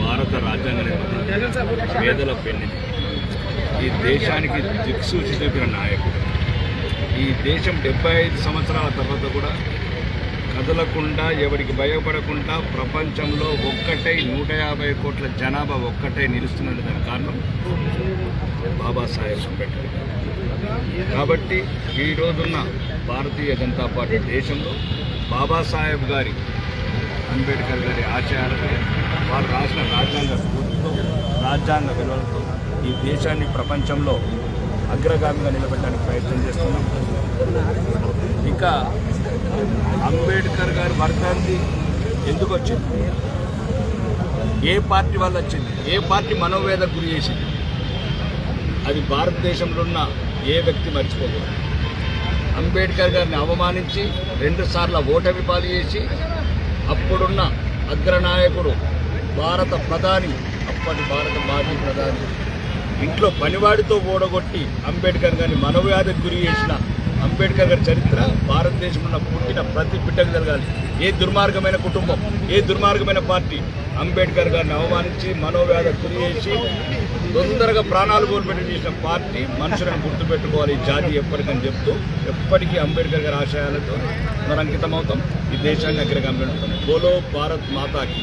భారత రాజ్యాంగ పేదల పెళ్ళి. ఈ దేశానికి దిక్సూచి చూపిన నాయకుడు. ఈ దేశం డెబ్బై ఐదు సంవత్సరాల తర్వాత కూడా కదలకుండా ఎవరికి భయపడకుండా ప్రపంచంలో ఒక్కటై నూట యాభై కోట్ల జనాభా ఒక్కటై నిలుస్తున్నట్టు దాని కారణం బాబాసాహెబ్ అంబేద్కర్. కాబట్టి ఈ రోజున్న భారతీయ జనతా పార్టీ దేశంలో బాబాసాహెబ్ గారి అంబేద్కర్ గారి ఆశయాలతో వారు రాసిన రాజ్యాంగ స్ఫూర్తితో రాజ్యాంగ విలువలతో ఈ దేశాన్ని ప్రపంచంలో అగ్రగామిగా నిలబెట్టడానికి ప్రయత్నం చేస్తున్నాం. ఇంకా అంబేద్కర్ గారి వర్గానికి ఎందుకు వచ్చింది? ఏ పార్టీ వల్ల వచ్చింది? ఏ పార్టీ మనోవేద గురి చేసింది? అది భారతదేశంలో ఉన్న ఏ వ్యక్తి మర్చిపోకూడదు. అంబేద్కర్ గారిని అవమానించి రెండుసార్లు ఓటమి పాలు చేసి అప్పుడున్న అగ్రనాయకుడు భారత ప్రధాని అప్పటి భారత మాజీ ప్రధాని ఇంట్లో పనివాడితో ఓడగొట్టి అంబేద్కర్ గారిని మనోవ్యాధికి గురి చేసిన అంబేద్కర్ గారి చరిత్ర భారతదేశంలో పుట్టిన ప్రతి బిడ్డకు జరగాలి. ఏ దుర్మార్గమైన కుటుంబం ఏ దుర్మార్గమైన పార్టీ అంబేద్కర్ గారిని అవమానించి మనోవ్యాధ గురి చేసి తొందరగా ప్రాణాలు కోల్పెట్టి చేసిన పార్టీ మనుషులను గుర్తుపెట్టుకోవాలి. ఈ జాతి ఎప్పటికని చెప్తూ ఎప్పటికీ అంబేద్కర్ గారి ఆశయాలతో మనం అంకితం అవుతాం ఈ దేశాన్ని అగ్రగామి పెడతాం బోలో భారత్ మాతాకి